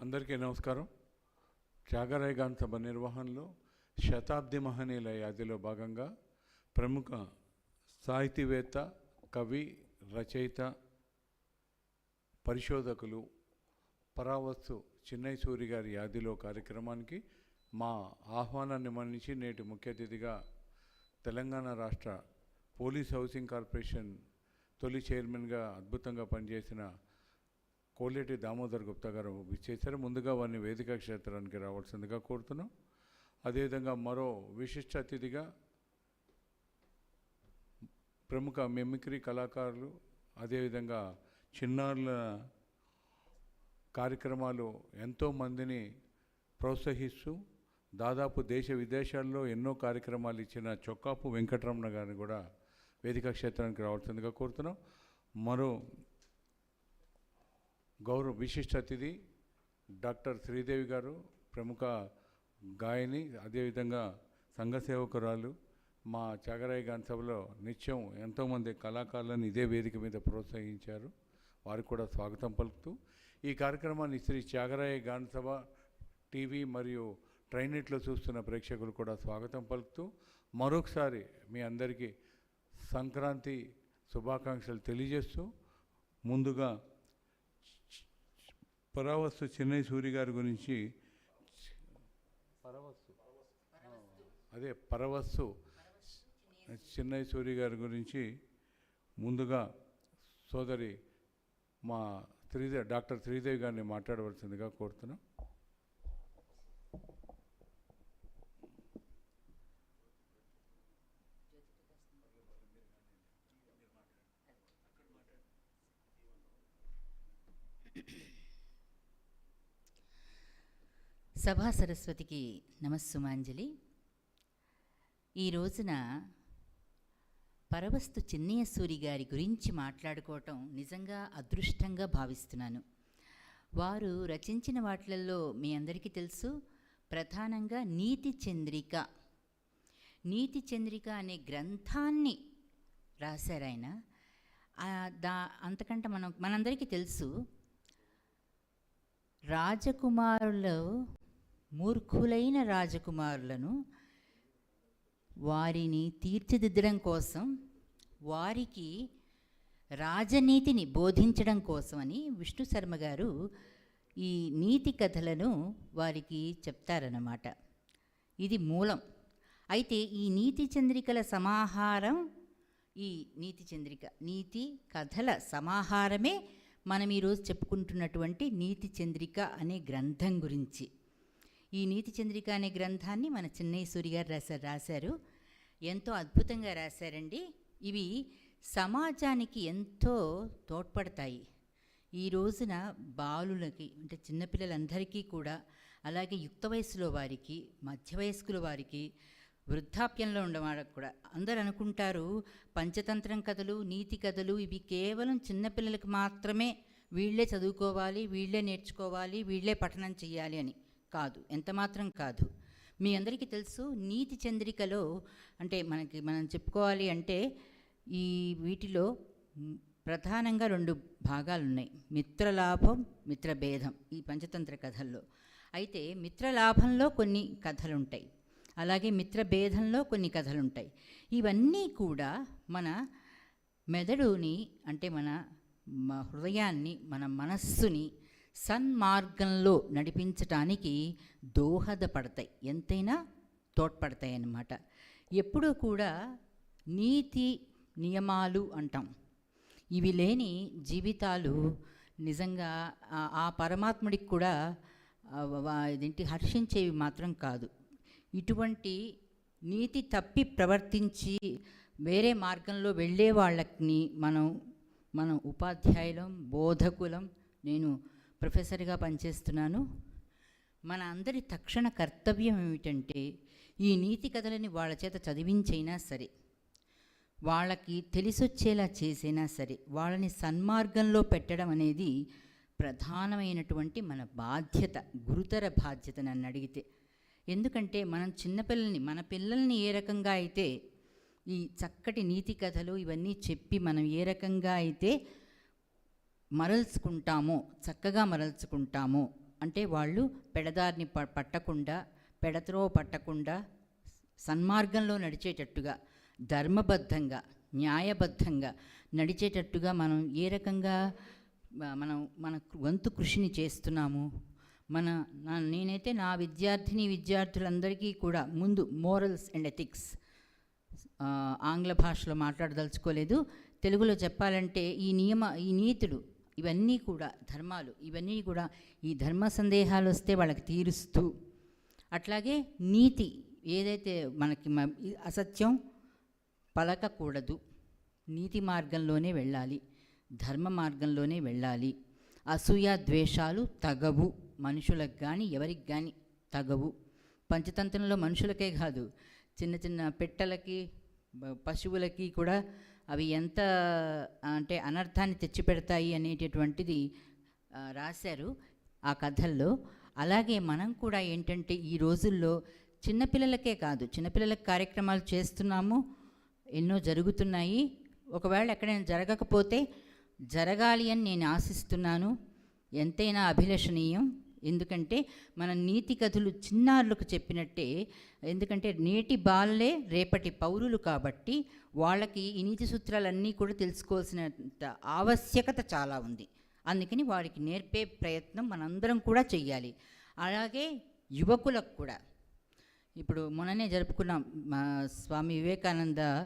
అందరికీ నమస్కారం. త్యాగరాయగాన్ సభ నిర్వహణలో శతాబ్ది మహనీయుల యాదిలో భాగంగా ప్రముఖ సాహితీవేత్త కవి రచయిత పరిశోధకులు పరావస్తు చిన్నయ్య సూరి గారి యాదిలో కార్యక్రమానికి మా ఆహ్వానాన్ని మన్నించి నేటి ముఖ్య అతిథిగా తెలంగాణ రాష్ట్ర పోలీస్ హౌసింగ్ కార్పొరేషన్ తొలి చైర్మన్గా అద్భుతంగా పనిచేసిన కోలేటి దామోదర్ గుప్తా గారు విచ్చేశారు. ముందుగా వారిని వేదిక క్షేత్రానికి రావాల్సిందిగా కోరుతున్నాం. అదేవిధంగా మరో విశిష్ట అతిథిగా ప్రముఖ మిమిక్రీ కళాకారులు అదేవిధంగా చిన్నారుల కార్యక్రమాలు ఎంతోమందిని ప్రోత్సహిస్తూ దాదాపు దేశ విదేశాల్లో ఎన్నో కార్యక్రమాలు ఇచ్చిన చొక్కాపు వెంకటరమణ గారిని కూడా వేదిక క్షేత్రానికి రావాల్సిందిగా కోరుతున్నాం. మరో గౌరవ విశిష్ట అతిథి డాక్టర్ శ్రీదేవి గారు ప్రముఖ గాయని అదేవిధంగా సంఘ సేవకురాలు మా చాగరాయ గాన సభలో నిత్యం ఎంతోమంది కళాకారులను ఇదే వేదిక మీద ప్రోత్సహించారు. వారికి కూడా స్వాగతం పలుకుతూ ఈ కార్యక్రమాన్ని శ్రీ త్యాగరాయ గాన సభ టీవీ మరియు ట్రైనెట్లో చూస్తున్న ప్రేక్షకులు కూడా స్వాగతం పలుకుతూ మరొకసారి మీ అందరికీ సంక్రాంతి శుభాకాంక్షలు తెలియజేస్తూ ముందుగా పరావస్తు చెన్నై సూరి గారి గురించి పరవస్తు అదే పరవస్తు చెన్నై సూరి గారి గురించి ముందుగా సోదరి మా శ్రీదేవి డాక్టర్ శ్రీదేవి గారిని మాట్లాడవలసిందిగా కోరుతున్నాం. సభా సరస్వతికి నమస్సుమాంజలి. ఈ రోజున పరవస్తు చిన్నయ్య సూరి గారి గురించి మాట్లాడుకోవటం నిజంగా అదృష్టంగా భావిస్తున్నాను. వారు రచించిన వాటిలలో మీ అందరికీ తెలుసు. ప్రధానంగా నీతి చంద్రిక. నీతి చంద్రిక అనే గ్రంథాన్ని రాశారు ఆయన. దా అంతకంటే మనం మనందరికీ తెలుసు. రాజకుమారులు మూర్ఖులైన రాజకుమారులను వారిని తీర్చిదిద్దడం కోసం వారికి రాజనీతిని బోధించడం కోసమని విష్ణు శర్మ గారు ఈ నీతి కథలను వారికి చెప్తారన్నమాట. ఇది మూలం. అయితే ఈ నీతి చంద్రికల సమాహారం ఈ నీతి చంద్రిక నీతి కథల సమాహారమే మనం ఈరోజు చెప్పుకుంటున్నటువంటి నీతి చంద్రిక అనే గ్రంథం గురించి. ఈ నీతి చంద్రిక అనే గ్రంథాన్ని మన చెన్నై గారు రాశారు రాశారు. ఎంతో అద్భుతంగా రాశారండి. ఇవి సమాజానికి ఎంతో తోడ్పడతాయి. ఈ రోజున బాలులకి అంటే చిన్నపిల్లలందరికీ కూడా అలాగే యుక్త వయసులో వారికి మధ్య వయస్కుల వారికి వృద్ధాప్యంలో ఉండేవాళ్ళకు కూడా అందరు అనుకుంటారు పంచతంత్రం కథలు నీతి కథలు ఇవి కేవలం చిన్నపిల్లలకు మాత్రమే వీళ్ళే చదువుకోవాలి వీళ్ళే నేర్చుకోవాలి వీళ్ళే పఠనం చేయాలి అని. కాదు. ఎంతమాత్రం కాదు. మీ అందరికీ తెలుసు నీతి చంద్రికలో అంటే మనకి మనం చెప్పుకోవాలి అంటే ఈ వీటిలో ప్రధానంగా రెండు భాగాలు ఉన్నాయి మిత్రలాభం మిత్రభేదం ఈ పంచతంత్ర కథల్లో. అయితే మిత్రలాభంలో కొన్ని కథలు ఉంటాయి అలాగే మిత్రభేదంలో కొన్ని కథలు ఉంటాయి ఇవన్నీ కూడా మన మెదడుని అంటే మన హృదయాన్ని మన మనస్సుని సన్మార్గంలో నడిపించటానికి దోహదపడతాయి. ఎంతైనా తోడ్పడతాయి అన్నమాట ఎప్పుడూ కూడా నీతి నియమాలు అంటాం. ఇవి లేని జీవితాలు నిజంగా ఆ- పరమాత్ముడికి కూడా ఇదేంటి హర్షించేవి మాత్రం కాదు. ఇటువంటి నీతి తప్పి ప్రవర్తించి వేరే మార్గంలో వెళ్ళే వాళ్ళని మనం మనం ఉపాధ్యాయులం బోధకులం నేను ప్రొఫెసర్గా పనిచేస్తున్నాను. మన అందరి తక్షణ కర్తవ్యం ఏమిటంటే ఈ నీతి కథలని వాళ్ళ చేత చదివించైనా సరే వాళ్ళకి తెలిసొచ్చేలా చేసైనా సరే వాళ్ళని సన్మార్గంలో పెట్టడం అనేది ప్రధానమైనటువంటి మన బాధ్యత గురుతర బాధ్యత నన్ను అడిగితే. ఎందుకంటే మనం చిన్నపిల్లల్ని మన పిల్లల్ని ఏ రకంగా అయితే ఈ చక్కటి నీతి కథలు ఇవన్నీ చెప్పి మనం ఏ రకంగా అయితే మరల్చుకుంటామో చక్కగా మరల్చుకుంటామో. అంటే వాళ్ళు పెడదారిని ప పట్టకుండా పెడత్రో పట్టకుండా సన్మార్గంలో నడిచేటట్టుగా ధర్మబద్ధంగా న్యాయబద్ధంగా నడిచేటట్టుగా మనం ఏ రకంగా మనం మన వంతు కృషిని చేస్తున్నాము? మన నా నేనైతే నా విద్యార్థిని విద్యార్థులందరికీ కూడా ముందు మోరల్స్ అండ్ ఎథిక్స్. ఆంగ్ల భాషలో మాట్లాడదలుచుకోలేదు. తెలుగులో చెప్పాలంటే ఈ నియమ ఈ నీతులు ఇవన్నీ కూడా ధర్మాలు ఇవన్నీ కూడా ఈ ధర్మ సందేహాలు వస్తే వాళ్ళకి తీరుస్తూ అట్లాగే నీతి ఏదైతే మనకి అసత్యం పలకకూడదు. నీతి మార్గంలోనే వెళ్ళాలి ధర్మ మార్గంలోనే వెళ్ళాలి. అసూయ ద్వేషాలు తగవు మనుషులకు కానీ ఎవరికి కానీ తగవు. పంచతంత్రంలో మనుషులకే కాదు చిన్న చిన్న పెట్టలకి పశువులకి కూడా అవి ఎంత అంటే అనర్థాన్ని తెచ్చిపెడతాయి అనేటటువంటిది రాశారు ఆ కథల్లో. అలాగే మనం కూడా ఏంటంటే ఈ రోజుల్లో చిన్నపిల్లలకే కాదు చిన్నపిల్లలకు కార్యక్రమాలు చేస్తున్నాము ఎన్నో జరుగుతున్నాయి. ఒకవేళ ఎక్కడైనా జరగకపోతే జరగాలి అని నేను ఆశిస్తున్నాను. ఎంతైనా అభిలషణీయం. ఎందుకంటే మన నీతి కథలు చిన్నారులకు చెప్పినట్టే ఎందుకంటే నేటి బాలలే రేపటి పౌరులు కాబట్టి వాళ్ళకి ఈ నీతి సూత్రాలన్నీ కూడా తెలుసుకోవాల్సినంత ఆవశ్యకత చాలా ఉంది. అందుకని వారికి నేర్పే ప్రయత్నం మనందరం కూడా చెయ్యాలి. అలాగే యువకులకు కూడా. ఇప్పుడు మొన్ననే జరుపుకున్నాం మా స్వామి వివేకానంద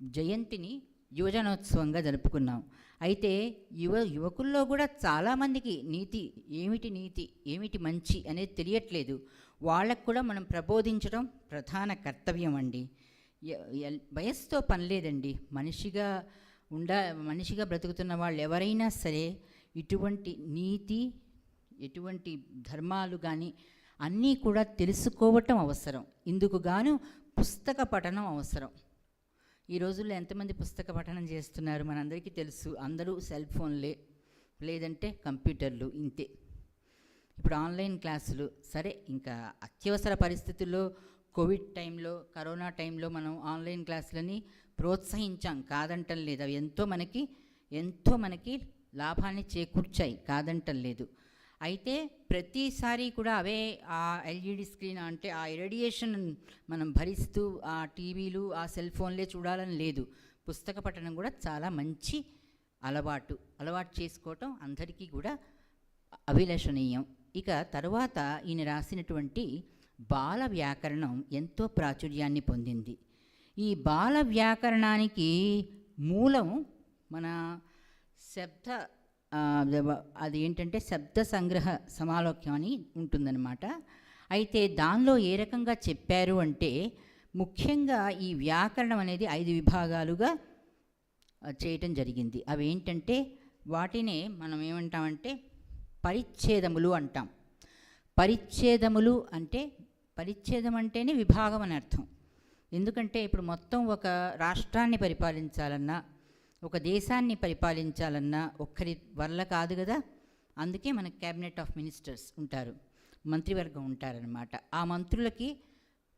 జయంతిని. యువజనోత్సవంగా జరుపుకున్నాం. అయితే యువ యువకుల్లో కూడా చాలామందికి నీతి ఏమిటి నీతి ఏమిటి మంచి అనేది తెలియట్లేదు. వాళ్ళకు కూడా మనం ప్రబోధించడం ప్రధాన కర్తవ్యం అండి. ఎ- వయస్సుతో పని లేదండి. మనిషిగా ఉండ మనిషిగా బ్రతుకుతున్న వాళ్ళు ఎవరైనా సరే ఇటువంటి నీతి ఎటువంటి ధర్మాలు కానీ అన్నీ కూడా తెలుసుకోవటం అవసరం. ఇందుకు గాను పుస్తక పఠనం అవసరం. ఈ రోజుల్లో ఎంతమంది పుస్తక పఠనం చేస్తున్నారు మనందరికీ తెలుసు. అందరూ సెల్ ఫోన్లే లేదంటే కంప్యూటర్లు ఇంతే. ఇప్పుడు ఆన్లైన్ క్లాసులు సరే ఇంకా అత్యవసర పరిస్థితుల్లో కోవిడ్ టైంలో కరోనా టైంలో మనం ఆన్లైన్ క్లాసులని ప్రోత్సహించాం. కాదంటం లేదు. అవి ఎంతో మనకి ఎంతో మనకి లాభాన్ని చేకూర్చాయి. కాదంటం లేదు. అయితే ప్రతిసారి కూడా అవే ఆ ఎల్ఈడి స్క్రీన్ అంటే ఆ రేడియేషన్ మనం భరిస్తూ ఆ టీవీలు ఆ సెల్ ఫోన్లే చూడాలని లేదు. పుస్తక పఠనం కూడా చాలా మంచి అలవాటు. అలవాటు చేసుకోవటం అందరికీ కూడా అభిలషణీయం. ఇక తరువాత ఈయన రాసినటువంటి బాల వ్యాకరణం ఎంతో ప్రాచుర్యాన్ని పొందింది. ఈ బాల వ్యాకరణానికి మూలం మన శబ్ద అది ఏంటంటే శబ్ద సంగ్రహ సమాలోక్యం అని ఉంటుందన్నమాట. అయితే దానిలో ఏ రకంగా చెప్పారు అంటే ముఖ్యంగా ఈ వ్యాకరణం అనేది ఐదు విభాగాలుగా చేయటం జరిగింది. అవి ఏంటంటే వాటినే మనం ఏమంటామంటే పరిచ్ఛేదములు అంటాం. పరిచ్ఛేదములు అంటే పరిచ్ఛేదం అంటేనే విభాగం అని అర్థం. ఎందుకంటే ఇప్పుడు మొత్తం ఒక రాష్ట్రాన్ని పరిపాలించాలన్నా ఒక దేశాన్ని పరిపాలించాలన్నా ఒక్కరి వల్ల కాదు కదా? అందుకే మన క్యాబినెట్ ఆఫ్ మినిస్టర్స్ ఉంటారు. మంత్రివర్గం ఉంటారనమాట ఆ మంత్రులకి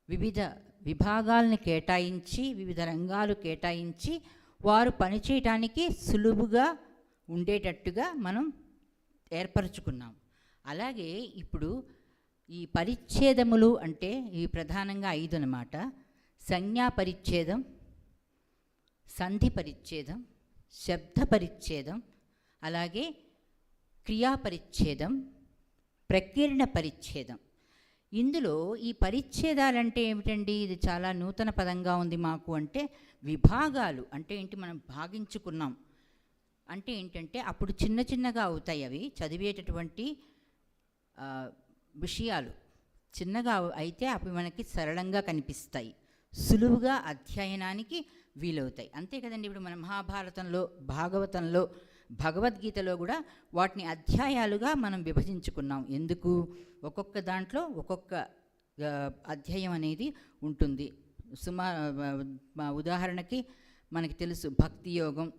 వివిధ విభాగాలను కేటాయించి వివిధ రంగాలు కేటాయించి వారు పనిచేయటానికి సులువుగా ఉండేటట్టుగా మనం ఏర్పరచుకున్నాం. అలాగే ఇప్పుడు ఈ పరిచ్ఛేదములు అంటే ఇవి ప్రధానంగా ఐదు అన్నమాట. సంజ్ఞా పరిచ్ఛేదం సంధి పరిచ్ఛేదం శబ్ద పరిచ్ఛేదం అలాగే క్రియా పరిచ్ఛేదం ప్రకీర్ణ పరిచ్ఛేదం. ఇందులో ఈ పరిచ్ఛేదాలంటే ఏమిటండి? ఇది చాలా నూతన పదంగా ఉంది మాకు అంటే విభాగాలు. అంటే ఏంటి? మనం భాగించుకున్నాం. అంటే ఏంటంటే అప్పుడు చిన్న చిన్నగా అవుతాయి అవి. చదివేటటువంటి విషయాలు చిన్నగా అయితే అవి మనకి సరళంగా కనిపిస్తాయి. సులువుగా అధ్యయనానికి వీలవుతాయి. అంతే కదండి ఇప్పుడు మన మహాభారతంలో భాగవతంలో భగవద్గీతలో కూడా వాటిని అధ్యాయాలుగా మనం విభజించుకున్నాం. ఎందుకు? ఒక్కొక్క దాంట్లో ఒక్కొక్క అధ్యాయం అనేది ఉంటుంది. సుమా ఉదాహరణకి మనకి తెలుసు భక్తి యోగం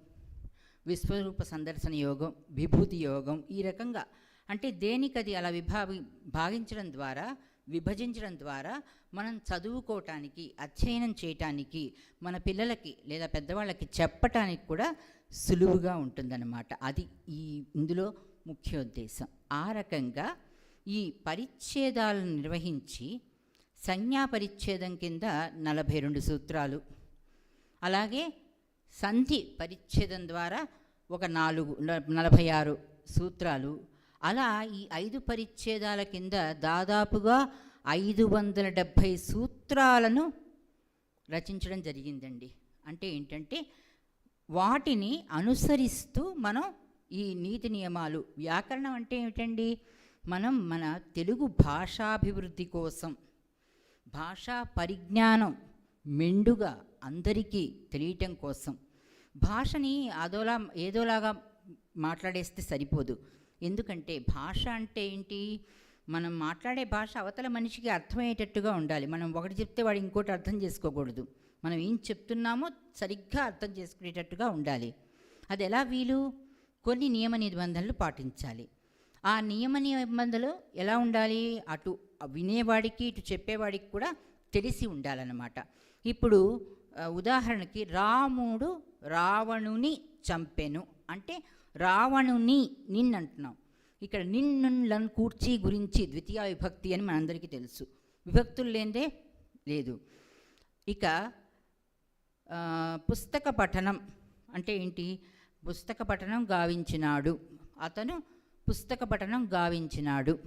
విశ్వరూప సందర్శన యోగం విభూతి యోగం ఈ రకంగా. అంటే దేనికది అలా విభా భావించడం ద్వారా విభజించడం ద్వారా మనం చదువుకోవటానికి అధ్యయనం చేయటానికి మన పిల్లలకి లేదా పెద్దవాళ్ళకి చెప్పటానికి కూడా సులువుగా ఉంటుందన్నమాట. అది ఈ ఇందులో ముఖ్య ఉద్దేశం. ఆ రకంగా ఈ పరిచ్ఛేదాలను నిర్వహించి సంజ్ఞా పరిచ్ఛేదం కింద నలభై రెండు సూత్రాలు అలాగే సంధి పరిచ్ఛేదం ద్వారా ఒక నాలుగు న- నలభై ఆరు సూత్రాలు అలా ఈ ఐదు పరిచ్ఛేదాల కింద దాదాపుగా ఐదు వందల డెబ్భై సూత్రాలను రచించడం జరిగిందండి. అంటే ఏంటంటే వాటిని అనుసరిస్తూ మనం ఈ నీతి నియమాలు వ్యాకరణం అంటే ఏమిటండి? మనం మన తెలుగు భాషాభివృద్ధి కోసం భాషా పరిజ్ఞానం మెండుగా అందరికీ తెలియటం కోసం భాషని అదోలా ఏదోలాగా మాట్లాడేస్తే సరిపోదు. ఎందుకంటే భాష అంటే ఏంటి? మనం మాట్లాడే భాష అవతల మనిషికి అర్థమయ్యేటట్టుగా ఉండాలి. మనం ఒకటి చెప్తే వాడు ఇంకోటి అర్థం చేసుకోకూడదు. మనం ఏం చెప్తున్నామో సరిగ్గా అర్థం చేసుకునేటట్టుగా ఉండాలి. అది ఎలా వీలు? కొన్ని నియమ నిబంధనలు పాటించాలి. ఆ నియమ నిబంధనలు ఎలా ఉండాలి? అటు వినేవాడికి ఇటు చెప్పేవాడికి కూడా తెలిసి ఉండాలన్నమాట. ఇప్పుడు ఉదాహరణకి రాముడు రావణుని చంపెను. అంటే రావణుని నిన్నంటున్నాం. ఇక్కడ నిన్నులను కూర్చి గురించి ద్వితీయ విభక్తి అని మనందరికీ తెలుసు. విభక్తులు లేదే లేదు. ఇక పుస్తక పఠనం అంటే ఏంటి? పుస్తక పఠనం గావించినాడు. అతను పుస్తక పఠనం గావించినాడు.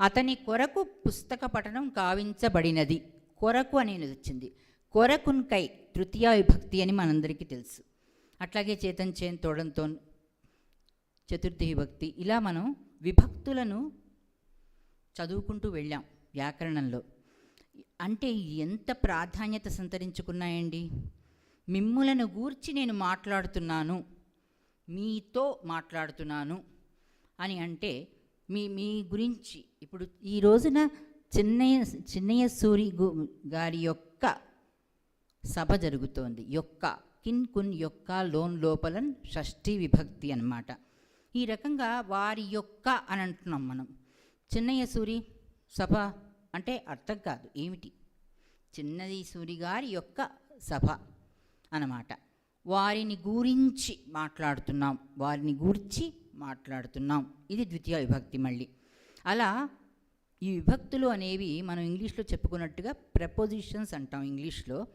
అతని కొరకు పుస్తక పఠనం గావించబడినది. కొరకు అనేది వచ్చింది. కొరకున్కై తృతీయ విభక్తి అని మనందరికీ తెలుసు. అట్లాగే చేతన్ చేన్ తోడంతో చతుర్థి విభక్తి. ఇలా మనం విభక్తులను చదువుకుంటూ వెళ్ళాం వ్యాకరణంలో. అంటే ఎంత ప్రాధాన్యత సంతరించుకున్నాయండి? మిమ్ములను గూర్చి నేను మాట్లాడుతున్నాను మీతో మాట్లాడుతున్నాను అని అంటే మీ మీ గురించి ఇప్పుడు ఈ రోజున చిన్నయ్య చిన్నయ్య సూరి గారి యొక్క సభ జరుగుతోంది. యొక్క కిన్ కున్ యొక్క లోన్ లోపలన్ షష్ఠీ విభక్తి అన్నమాట. ఈ రకంగా వారి యొక్క అని అంటున్నాం మనం. చిన్నయ్య సూరి సభ అంటే అర్థం కాదు ఏమిటి? చిన్నది సూరి గారి యొక్క సభ అన్నమాట. వారిని గురించి మాట్లాడుతున్నాం వారిని గూర్చి మాట్లాడుతున్నాం. ఇది ద్వితీయ విభక్తి మళ్ళీ. అలా ఈ విభక్తులు అనేవి మనం ఇంగ్లీష్లో చెప్పుకున్నట్టుగా ప్రపోజిషన్స్ అంటాం ఇంగ్లీష్లో.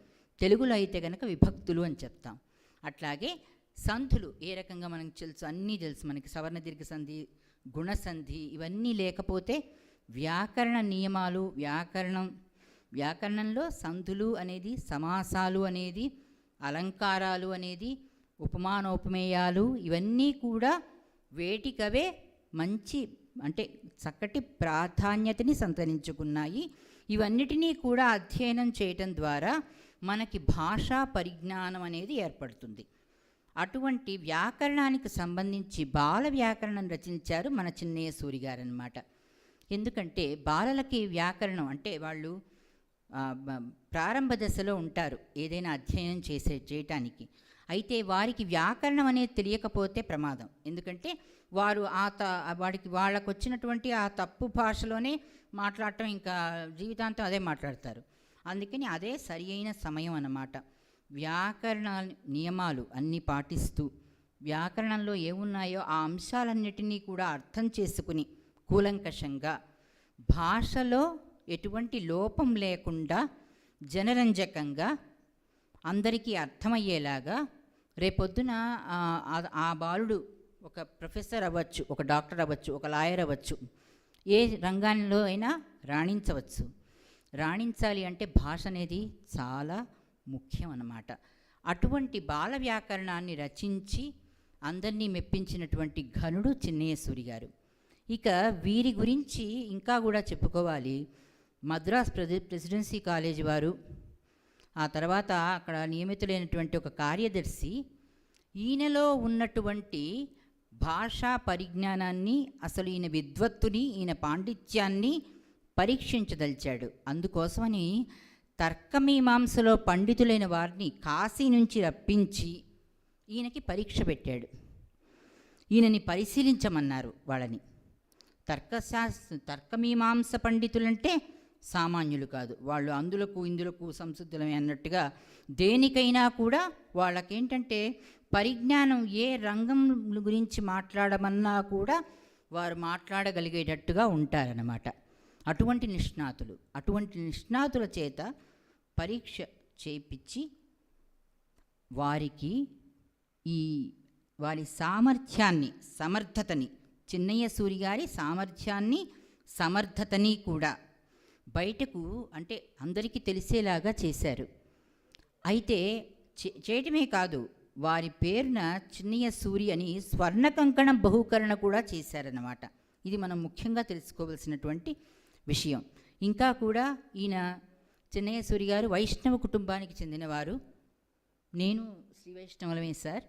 తెలుగులో అయితే కనుక విభక్తులు అని చెప్తాం. అట్లాగే సంధులు ఏ రకంగా మనకు తెలుసు? అన్నీ తెలుసు మనకి. సవర్ణ దీర్ఘ సంధి గుణసంధి ఇవన్నీ లేకపోతే వ్యాకరణ నియమాలు వ్యాకరణం వ్యాకరణంలో సంధులు అనేది సమాసాలు అనేది అలంకారాలు అనేది ఉపమానోపమేయాలు ఇవన్నీ కూడా వేటికవే మంచి అంటే చక్కటి ప్రాధాన్యతని సంతరించుకున్నాయి. ఇవన్నిటినీ కూడా అధ్యయనం చేయటం ద్వారా మనకి భాషా పరిజ్ఞానం అనేది ఏర్పడుతుంది. అటువంటి వ్యాకరణానికి సంబంధించి బాల వ్యాకరణం రచించారు మన చిన్నయ్య సూరి గారు అనమాట ఎందుకంటే బాలలకి వ్యాకరణం అంటే వాళ్ళు ప్రారంభ దశలో ఉంటారు ఏదైనా అధ్యయనం చేసే చేయటానికి. అయితే వారికి వ్యాకరణం అనేది తెలియకపోతే ప్రమాదం. ఎందుకంటే వారు ఆ త వాడికి వాళ్ళకు వచ్చినటువంటి ఆ తప్పు భాషలోనే మాట్లాడటం ఇంకా జీవితాంతం అదే మాట్లాడతారు. అందుకని అదే సరి అయిన సమయం అన్నమాట. వ్యాకరణ నియమాలు అన్నీ పాటిస్తూ వ్యాకరణంలో ఏమున్నాయో ఆ అంశాలన్నిటినీ కూడా అర్థం చేసుకుని కూలంకషంగా భాషలో ఎటువంటి లోపం లేకుండా జనరంజకంగా అందరికీ అర్థమయ్యేలాగా రేపొద్దున ఆ, బాలుడు ఒక ప్రొఫెసర్ అవ్వచ్చు ఒక డాక్టర్ అవ్వచ్చు ఒక లాయర్ అవ్వచ్చు ఏ రంగాల్లో అయినా రాణించవచ్చు. రాణించాలి అంటే భాష అనేది చాలా ముఖ్యం అన్నమాట. అటువంటి బాల వ్యాకరణాన్ని రచించి అందరినీ మెప్పించినటువంటి ఘనుడు చిన్నయ్యసూరి గారు. ఇక వీరి గురించి ఇంకా కూడా చెప్పుకోవాలి. మద్రాస్ ప్రెసి ప్రెసిడెన్సీ కాలేజ్ వారు ఆ తర్వాత అక్కడ నియమితులైనటువంటి ఒక కార్యదర్శి ఈయనలో ఉన్నటువంటి భాషా పరిజ్ఞానాన్ని అసలు ఈయన విద్వత్తుని ఈయన పాండిత్యాన్ని పరీక్షించదలిచాడు. అందుకోసమని తర్కమీమాంసలో పండితులైన వారిని కాశీ నుంచి రప్పించి ఈయనకి పరీక్ష పెట్టాడు. ఈయనని పరిశీలించమన్నారు వాళ్ళని. తర్కశాస్త్ర తర్కమీమాంస పండితులంటే సామాన్యులు కాదు. వాళ్ళు అందులకు ఇందులకు సంసిద్ధులమే అన్నట్టుగా దేనికైనా కూడా వాళ్ళకేంటంటే పరిజ్ఞానం ఏ రంగం గురించి మాట్లాడమన్నా కూడా వారు మాట్లాడగలిగేటట్టుగా ఉంటారన్నమాట. అటువంటి నిష్ణాతులు అటువంటి నిష్ణాతుల చేత పరీక్ష చేపించి వారికి ఈ వారి సామర్థ్యాన్ని సమర్థతని చిన్నయ్య సూరి గారి సామర్థ్యాన్ని సమర్థతని కూడా బయటకు అంటే అందరికీ తెలిసేలాగా చేశారు. అయితే చే- చేయటమే కాదు వారి పేరున చిన్నయ్య సూరి అని స్వర్ణ కంకణం బహుకరణ కూడా చేశారన్నమాట. ఇది మనం ముఖ్యంగా తెలుసుకోవలసినటువంటి విషయం. ఇంకా కూడా ఈయన చిన్నయ్య గారు వైష్ణవ కుటుంబానికి చెందినవారు. నేను శ్రీ వైష్ణవులమే సార్.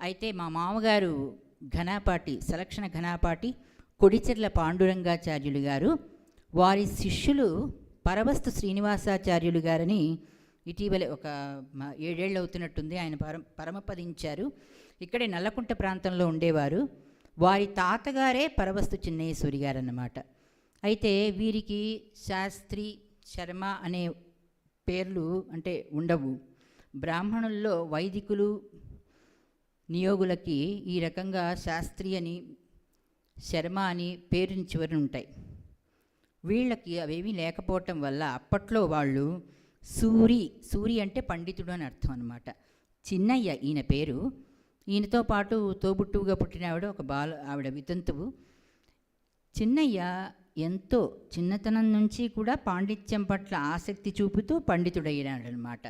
అయితే మా మామగారు ఘనాపాటి సలక్షణ ఘనాపాటి కొడిచెర్ల పాండురంగాచార్యులు గారు. వారి శిష్యులు పరవస్తు శ్రీనివాసాచార్యులు గారని ఇటీవలే ఒక ఏడేళ్ళు అవుతున్నట్టుంది ఆయన పరం పరమపదించారు. ఇక్కడే నల్లకుంట ప్రాంతంలో ఉండేవారు. వారి తాతగారే పరవస్తు చిన్నయ్యసూరి గారు అన్నమాట అయితే వీరికి శాస్త్రి శర్మ అనే పేర్లు అంటే ఉండవు. బ్రాహ్మణుల్లో వైదికులు నియోగులకి ఈ రకంగా శాస్త్రి అని శర్మ అని పేరుని చివరన ఉంటాయి. వీళ్ళకి అవేమీ లేకపోవటం వల్ల అప్పట్లో వాళ్ళు సూరి సూరి అంటే పండితుడు అని అర్థం అనమాట చిన్నయ్య ఈయన పేరు. ఈయనతో పాటు తోబుట్టువుగా పుట్టిన ఆవిడ ఒక బాల ఆవిడ వితంతువు. చిన్నయ్య ఎంతో చిన్నతనం నుంచి కూడా పాండిత్యం పట్ల ఆసక్తి చూపుతూ పండితుడయ్యాడనమాట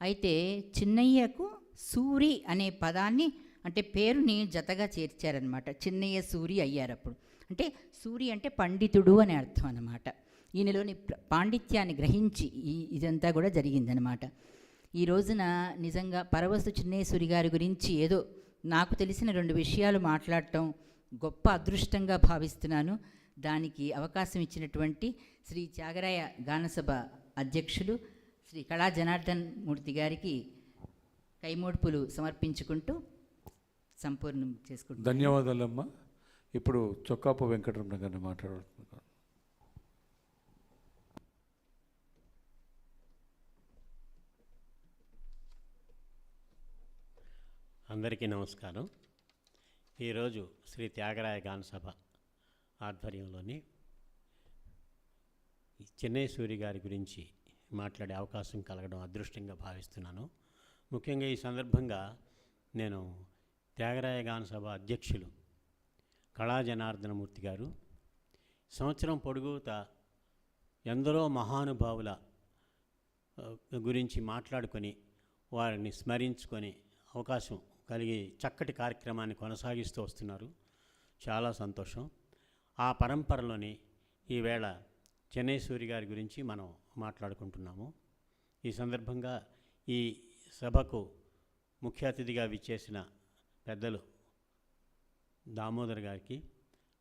అయితే చిన్నయ్యకు సూరి అనే పదాన్ని అంటే పేరుని జతగా చేర్చారనమాట చిన్నయ్య సూరి అయ్యారు అప్పుడు అంటే సూరి అంటే పండితుడు అనే అర్థం అనమాట ఈయనలోని పాండిత్యాన్ని గ్రహించి ఈ ఇదంతా కూడా జరిగిందనమాట ఈ రోజున నిజంగా పరవస్తు చిన్నేశ్వరి గారి గురించి ఏదో నాకు తెలిసిన రెండు విషయాలు మాట్లాడటం గొప్ప అదృష్టంగా భావిస్తున్నాను. దానికి అవకాశం ఇచ్చినటువంటి శ్రీ త్యాగరాయ గానసభ అధ్యక్షులు శ్రీ కళా జనార్దన్ మూర్తి గారికి కైమోడ్పులు సమర్పించుకుంటూ సంపూర్ణం చేసుకుంటాం ధన్యవాదాలమ్మా. ఇప్పుడు చొక్కాపు వెంకటరమణ గారిని మాట్లాడుతున్నారు అందరికీ నమస్కారం. ఈరోజు శ్రీ త్యాగరాయ గాన సభ ఆధ్వర్యంలోని చెన్నై సూరి గారి గురించి మాట్లాడే అవకాశం కలగడం అదృష్టంగా భావిస్తున్నాను. ముఖ్యంగా ఈ సందర్భంగా నేను త్యాగరాయ గానసభ అధ్యక్షులు కళా జనార్దనమూర్తి గారు సంవత్సరం పొడుగుత ఎందరో మహానుభావుల గురించి మాట్లాడుకొని వారిని స్మరించుకొని అవకాశం కలిగి చక్కటి కార్యక్రమాన్ని కొనసాగిస్తూ వస్తున్నారు. చాలా సంతోషం. ఆ పరంపరలోని ఈవేళ చెన్నై సూరి గారి గురించి మనం మాట్లాడుకుంటున్నాము. ఈ సందర్భంగా ఈ సభకు ముఖ్య అతిథిగా విచ్చేసిన పెద్దలు దామోదర్ గారికి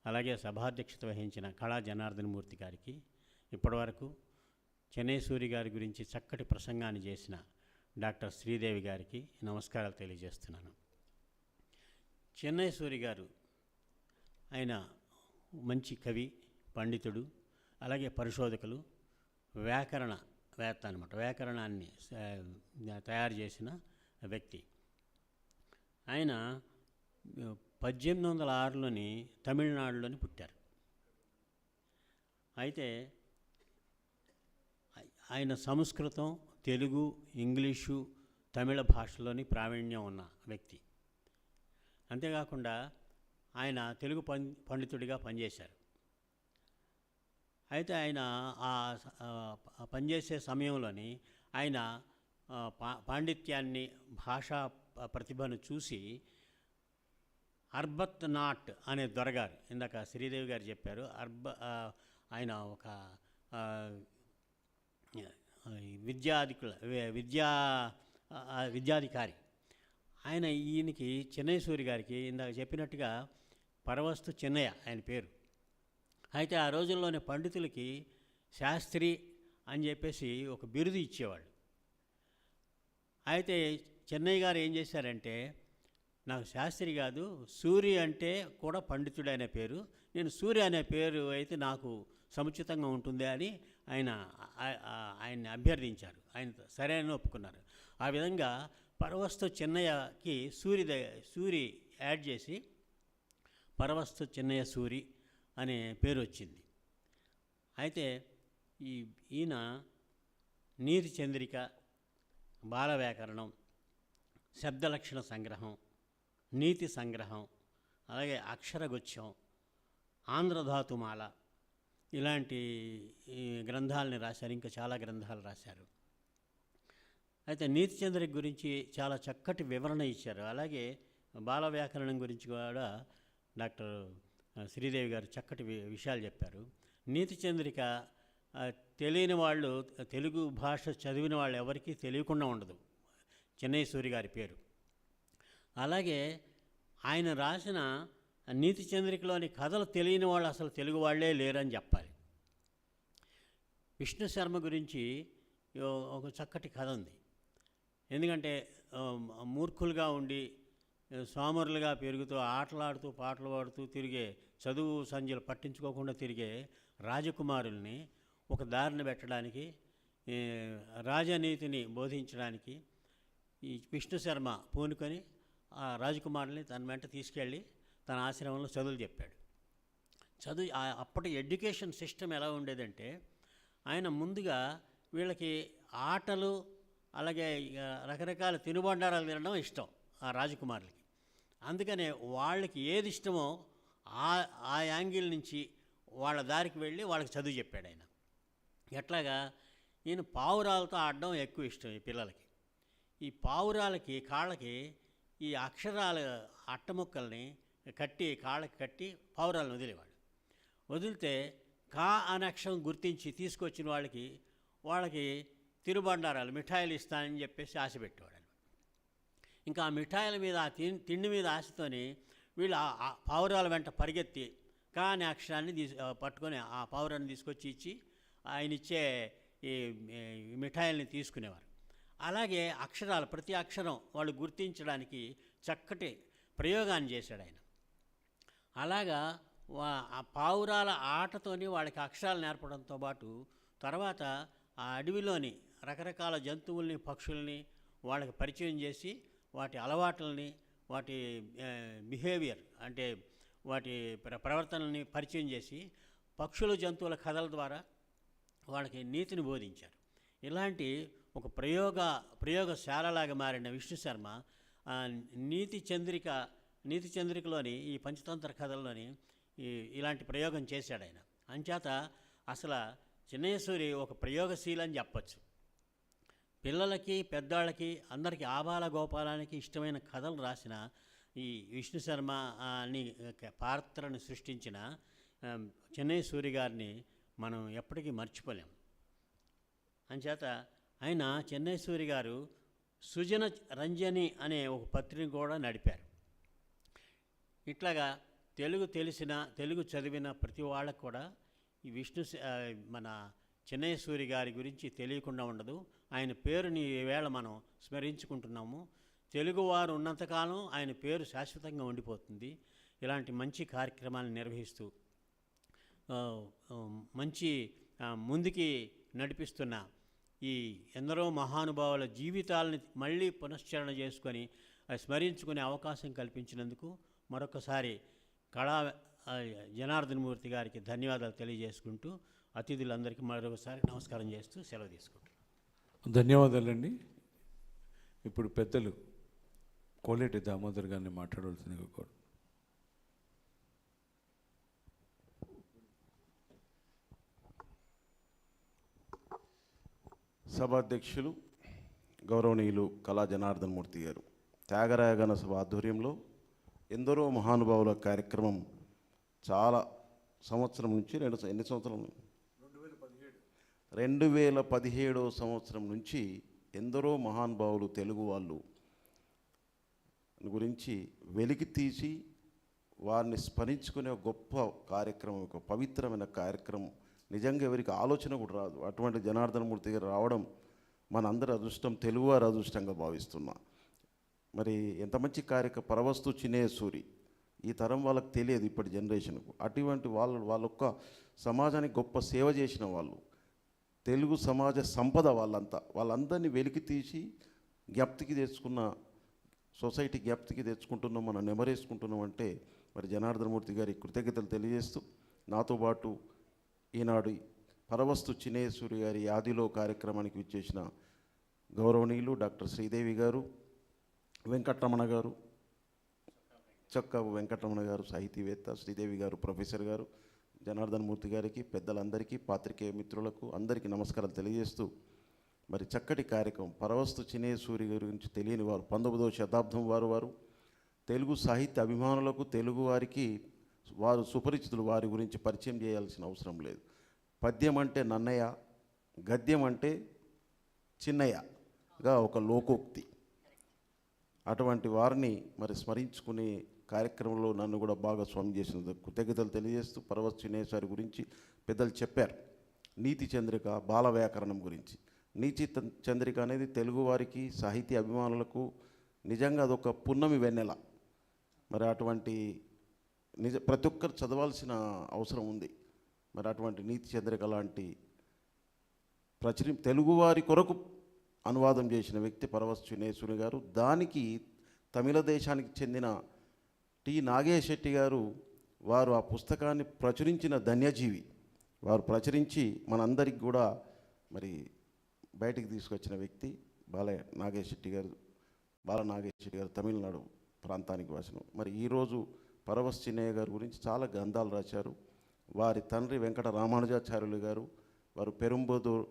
అలాగే సభాధ్యక్షత వహించిన కళా జనార్దనమూర్తి గారికి ఇప్పటివరకు చెన్నై సూరి గారి గురించి చక్కటి ప్రసంగాన్ని చేసిన డాక్టర్ శ్రీదేవి గారికి నమస్కారాలు తెలియజేస్తున్నాను. చెన్నై సూరి గారు ఆయన మంచి కవి పండితుడు అలాగే పరిశోధకులు వ్యాకరణ వేత్త అనమాట వ్యాకరణాన్ని తయారు చేసిన వ్యక్తి. ఆయన పద్దెనిమిది వందల ఆరులోని తమిళనాడులోని పుట్టారు. అయితే ఆయన సంస్కృతం తెలుగు ఇంగ్లీషు తమిళ భాషలోని ప్రావీణ్యం ఉన్న వ్యక్తి. అంతేకాకుండా ఆయన తెలుగు పం పండితుడిగా పనిచేశారు. అయితే ఆయన ఆ పనిచేసే సమయంలోని ఆయన పా పాండిత్యాన్ని భాషా ప్రతిభను చూసి అర్బత్ నాట్ అనే దొరగారు ఇందాక శ్రీదేవి గారు చెప్పారు అర్బ ఆయన ఒక విద్యాధికుల విద్యా విద్యాధికారి. ఆయన ఈయనకి చెన్నై సూరి గారికి ఇందాక చెప్పినట్టుగా పరవస్తు చిన్నయ్య ఆయన పేరు. అయితే ఆ రోజుల్లోని పండితులకి శాస్త్రి అని చెప్పేసి ఒక బిరుదు ఇచ్చేవాళ్ళు. అయితే చెన్నై గారు ఏం చేశారంటే నాకు శాస్త్రి కాదు సూర్య అంటే కూడా పండితుడు అనే పేరు నేను సూర్య అనే పేరు అయితే నాకు సముచితంగా ఉంటుంది అని ఆయన ఆయన్ని అభ్యర్థించారు. ఆయన సరే అని ఒప్పుకున్నారు. ఆ విధంగా పరవస్తు చెన్నయ్యకి సూర్య ద- సూరి యాడ్ చేసి పరవస్తు చిన్నయ్య సూరి అనే పేరు వచ్చింది అయితే ఈ ఈయన నీతి చంద్రిక బాల వ్యాకరణం శబ్దలక్షణ సంగ్రహం నీతి సంగ్రహం అలాగే అక్షరగుచ్ఛం ఆంధ్రధాతుమాల ఇలాంటి గ్రంథాలని రాశారు. ఇంకా చాలా గ్రంథాలు రాశారు. అయితే నీతి చంద్రిక గురించి చాలా చక్కటి వివరణ ఇచ్చారు. అలాగే బాల వ్యాకరణం గురించి కూడా డాక్టర్ శ్రీదేవి గారు చక్కటి విషయాలు చెప్పారు. నీతి చంద్రిక తెలియని వాళ్ళు తెలుగు భాష చదివిన వాళ్ళు ఎవరికీ తెలియకుండా ఉండదు. చెన్నై సూరి గారి పేరు. అలాగే ఆయన రాసిన నీతి చంద్రికలోని కథలు తెలియని వాళ్ళు అసలు తెలుగు వాళ్ళే లేరని చెప్పాలి. విష్ణు శర్మ గురించి ఒక చక్కటి కథ ఉంది. ఎందుకంటే మూర్ఖులుగా ఉండి సోమరులుగా పెరుగుతూ ఆటలాడుతూ పాటలు పాడుతూ తిరిగే చదువు సంధ్యలు పట్టించుకోకుండా తిరిగే రాజకుమారుల్ని ఒక దారిని పెట్టడానికి రాజనీతిని బోధించడానికి ఈ విష్ణు శర్మ పూనుకొని ఆ రాజకుమారుల్ని తన వెంట తీసుకెళ్ళి తన ఆశ్రమంలో చదువులు చెప్పాడు. చదువు అప్పటి ఎడ్యుకేషన్ సిస్టమ్ ఎలా ఉండేదంటే ఆయన ముందుగా వీళ్ళకి ఆటలు అలాగే రకరకాల తినుబండారాలు తినడం ఇష్టం ఆ రాజకుమారులకి. అందుకనే వాళ్ళకి ఏది ఇష్టమో ఆ ఆ యాంగిల్ నుంచి వాళ్ళ దారికి వెళ్ళి వాళ్ళకి చదువు చెప్పాడు ఆయన. ఎట్లాగా? ఈయన పావురాలతో ఆడడం ఎక్కువ ఇష్టం ఈ పిల్లలకి. ఈ పావురాలకి కాళ్ళకి ఈ అక్షరాల అట్టముక్కల్ని కట్టి కాళ్ళకి కట్టి పావురాలను వదిలేవాడు. వదిలితే కా అనే అక్షరం గుర్తించి తీసుకొచ్చిన వాళ్ళకి వాళ్ళకి తిరుబండారాలు మిఠాయిలు ఇస్తానని చెప్పేసి ఆశ పెట్టేవాడు ఇంకా ఆ మిఠాయిల మీద ఆ తిండి మీద ఆశతోని వీళ్ళు ఆ- పావురాల వెంట పరిగెత్తి కానీ అక్షరాన్ని తీసు పట్టుకొని ఆ పావురాన్ని తీసుకొచ్చి ఇచ్చి ఆయన ఇచ్చే ఈ మిఠాయిల్ని తీసుకునేవారు. అలాగే అక్షరాలు ప్రతి అక్షరం వాళ్ళు గుర్తించడానికి చక్కటి ప్రయోగాన్ని చేశాడు ఆయన. అలాగా వా- ఆ పావురాల ఆటతోని వాళ్ళకి అక్షరాలు నేర్పడంతో పాటు తర్వాత ఆ అడవిలోని రకరకాల జంతువుల్ని పక్షుల్ని వాళ్ళకి పరిచయం చేసి వాటి అలవాట్లని వాటి బిహేవియర్ అంటే వాటి ప్ర ప్రవర్తనల్ని పరిచయం చేసి పక్షుల జంతువుల కథల ద్వారా వాళ్ళకి నీతిని బోధించారు. ఇలాంటి ఒక ప్రయోగ ప్రయోగశాలలాగా మారిన విష్ణు శర్మ నీతి చంద్రిక నీతి చంద్రికలోని ఈ పంచతంత్ర కథల్లోని ఇలాంటి ప్రయోగం చేశాడు ఆయన. అంచేత అసలు చిన్నయేశ్వరి ఒక ప్రయోగశీల అని చెప్పచ్చు. పిల్లలకి పెద్దవాళ్ళకి అందరికీ ఆబాల గోపాలానికి ఇష్టమైన కథలు రాసిన ఈ విష్ణు శర్మ అని పాత్రను సృష్టించిన చెన్నై సూరి గారిని మనం ఎప్పటికీ మర్చిపోలేం. అంచేత ఆయన చెన్నై సూరి గారు సుజన రంజని అనే ఒక పత్రిక కూడా నడిపారు. ఇట్లాగా తెలుగు తెలిసిన తెలుగు చదివిన ప్రతి వాళ్ళకు కూడా ఈ విష్ణు స- మన చెన్నై సూరి గారి గురించి తెలియకుండా ఉండదు. ఆయన పేరుని ఈవేళ మనం స్మరించుకుంటున్నాము. తెలుగువారు ఉన్నంతకాలం ఆయన పేరు శాశ్వతంగా ఉండిపోతుంది. ఇలాంటి మంచి కార్యక్రమాలను నిర్వహిస్తూ మంచి ముందుకి నడిపిస్తున్న ఈ ఎందరో మహానుభావుల జీవితాలని మళ్ళీ పునశ్చరణ చేసుకొని స్మరించుకునే అవకాశం కల్పించినందుకు మరొకసారి కళా జనార్దనమూర్తి గారికి ధన్యవాదాలు తెలియజేసుకుంటూ అతిథులందరికీ మరొకసారి నమస్కారం చేస్తూ సెలవు తీసుకుంటాను ధన్యవాదాలండి. ఇప్పుడు పెద్దలు కోలేటి దామోదర్ గారిని మాట్లాడవలసిందిగా కోరు సభాధ్యక్షులు గౌరవనీయులు కళా జనార్దన్ మూర్తి గారు త్యాగరాయగణ సభ ఆధ్వర్యంలో ఎందరో మహానుభావుల కార్యక్రమం చాలా సంవత్సరం నుంచి రెండు ఎన్ని సంవత్సరం రెండు వేల పదిహేడో సంవత్సరం నుంచి ఎందరో మహానుభావులు తెలుగు వాళ్ళు గురించి వెలికి తీసి వారిని స్మరించుకునే ఒక గొప్ప కార్యక్రమం ఒక పవిత్రమైన కార్యక్రమం. నిజంగా ఎవరికి ఆలోచన కూడా రాదు. అటువంటి జనార్దనమూర్తి గారు రావడం మనందరి అదృష్టం తెలుగువారి అదృష్టంగా భావిస్తున్నా. మరి ఎంత మంచి కార్యక్ర పరవస్తు చినేసూరి ఈ తరం వాళ్ళకి తెలియదు ఇప్పటి జనరేషన్కు. అటువంటి వాళ్ళు వాళ్ళొక్క సమాజానికి గొప్ప సేవ చేసిన వాళ్ళు. తెలుగు సమాజ సంపద వాళ్ళంతా. వాళ్ళందరినీ వెలికి తీసి జ్ఞప్తికి తెచ్చుకున్న సొసైటీ జ్ఞప్తికి తెచ్చుకుంటున్నాం మనం నెమరేసుకుంటున్నాం అంటే మరి జనార్దనమూర్తి గారి కృతజ్ఞతలు తెలియజేస్తూ నాతో పాటు ఈనాడు పరవస్తు చినేశ్వరి గారి యాదిలో కార్యక్రమానికి విచ్చేసిన గౌరవనీయులు డాక్టర్ శ్రీదేవి గారు వెంకటరమణ గారు చక్క వెంకటరమణ గారు సాహితీవేత్త శ్రీదేవి గారు ప్రొఫెసర్ గారు జనార్దన్ మూర్తి గారికి పెద్దలందరికీ పాత్రికేయ మిత్రులకు అందరికీ నమస్కారాలు తెలియజేస్తూ మరి చక్కటి కార్యక్రమం పరవస్తు చినే సూర్య గురించి తెలియని వారు పంతొమ్మిదవ శతాబ్దం వారు వారు తెలుగు సాహిత్య అభిమానులకు తెలుగు వారికి వారు సుపరిచితులు వారి గురించి పరిచయం చేయాల్సిన అవసరం లేదు. పద్యం అంటే నన్నయ్య గద్యం అంటే చిన్నయ్యగా ఒక లోకోక్తి. అటువంటి వారిని మరి స్మరించుకునే కార్యక్రమంలో నన్ను కూడా భాగస్వామి చేసిన కృతజ్ఞతలు తెలియజేస్తూ పరవశ్చినేశ్వరి గురించి పెద్దలు చెప్పారు. నీతి చంద్రిక బాల వ్యాకరణం గురించి. నీతి చంద్రిక అనేది తెలుగువారికి సాహితీ అభిమానులకు నిజంగా అదొక పున్నమి వెన్నెల. మరి అటువంటి నిజ ప్రతి ఒక్కరు చదవాల్సిన అవసరం ఉంది. మరి అటువంటి నీతి చంద్రిక లాంటి ప్రచురి తెలుగువారి కొరకు అనువాదం చేసిన వ్యక్తి పరవశ్వినేశ్వరి గారు దానికి తమిళ దేశానికి చెందిన టి నాగేశ్ శెట్టి గారు వారు ఆ పుస్తకాన్ని ప్రచురించిన ధన్యజీవి. వారు ప్రచురించి మనందరికి కూడా మరి బయటికి తీసుకొచ్చిన వ్యక్తి బాలయ్య నాగేశ్ శెట్టి గారు బాల నాగేశ్ శెట్టి గారు తమిళనాడు ప్రాంతానికి వాసిన. మరి ఈరోజు పరవశ్ చిన్నయ్య గారి గురించి చాలా గ్రంథాలు రాశారు. వారి తండ్రి వెంకట రామానుజాచార్యులు గారు వారు పెరుంబోదూర్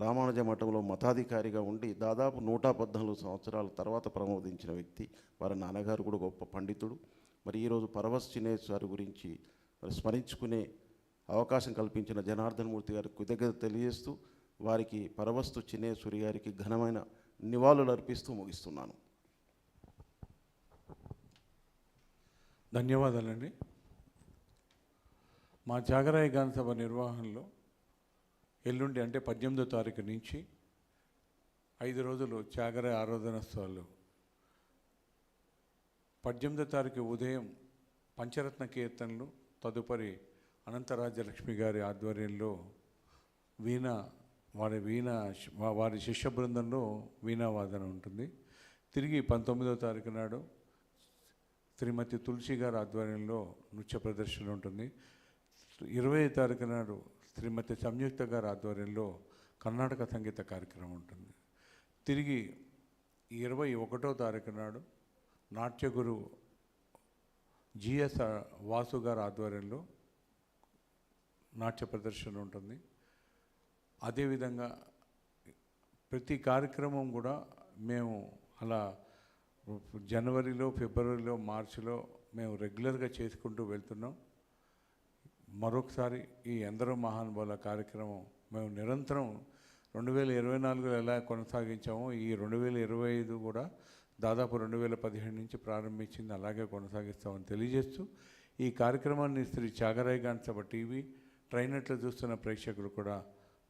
రామానుజ మఠంలో మతాధికారిగా ఉండి దాదాపు నూట పద్నాలుగు సంవత్సరాల తర్వాత ప్రమోదించిన వ్యక్తి. వారి నాన్నగారు కూడా గొప్ప పండితుడు. మరి ఈరోజు పరవశ్ చినేశ్వరి గురించి మరి స్మరించుకునే అవకాశం కల్పించిన జనార్దన్ మూర్తి గారికి కృతజ్ఞత తెలియజేస్తూ వారికి పరవస్తు చినేశ్వరి గారికి ఘనమైన నివాళులు అర్పిస్తూ ముగిస్తున్నాను. ధన్యవాదాలండి. మా జాగరాయ గానసభ నిర్వహణలో ఎల్లుండి అంటే పద్దెనిమిదో తారీఖు నుంచి ఐదు రోజులు జాగరాయ ఆరాధనోత్సవాలు పద్దెనిమిదో తారీఖు ఉదయం పంచరత్న కీర్తనలు తదుపరి అనంతరాజ్యలక్ష్మి గారి ఆధ్వర్యంలో వీణ వారి వీణ వారి శిష్య బృందంలో వీణావాదన ఉంటుంది. తిరిగి పంతొమ్మిదో తారీఖు నాడు శ్రీమతి తులసి గారి ఆధ్వర్యంలో నృత్య ప్రదర్శన ఉంటుంది. ఇరవై తారీఖు నాడు శ్రీమతి సంయుక్త గారి ఆధ్వర్యంలో కర్ణాటక సంగీత కార్యక్రమం ఉంటుంది. తిరిగి ఇరవై ఒకటో తారీఖు నాడు నాట్యగురు జిఎస్ వాసు గారి ఆధ్వర్యంలో నాట్య ప్రదర్శన ఉంటుంది. అదేవిధంగా ప్రతి కార్యక్రమం కూడా మేము అలా జనవరిలో ఫిబ్రవరిలో మార్చిలో మేము రెగ్యులర్గా చేసుకుంటూ వెళ్తున్నాం. మరొకసారి ఈ ఎందరో మహానుభావుల కార్యక్రమం మేము నిరంతరం రెండు వేల ఇరవై నాలుగులో ఎలా కొనసాగించామో ఈ రెండు వేల ఇరవై ఐదు కూడా దాదాపు రెండు వేల పదిహేడు నుంచి ప్రారంభించింది అలాగే కొనసాగిస్తామని తెలియజేస్తూ ఈ కార్యక్రమాన్ని శ్రీ చాగరాయ్ సభ టీవీ ట్రైనట్లు చూస్తున్న ప్రేక్షకులు కూడా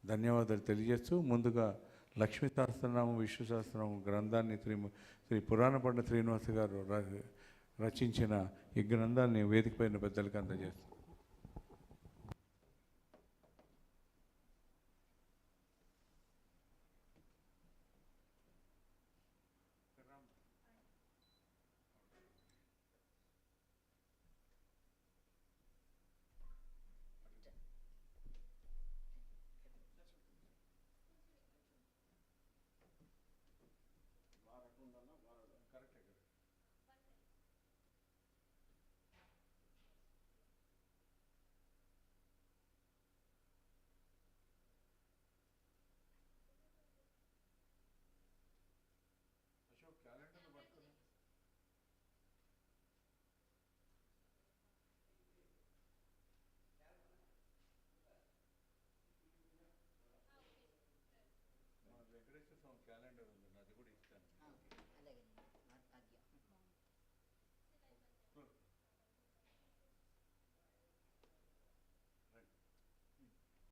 ధన్యవాదాలు తెలియజేస్తూ ముందుగా లక్ష్మీ సహస్రనామం విష్ణు సహస్రనామం గ్రంథాన్ని శ్రీ శ్రీ పురాణ పండ శ్రీనివాస గారు ర- రచించిన ఈ గ్రంథాన్ని వేదికపైన పెద్దలకు అందజేస్తాం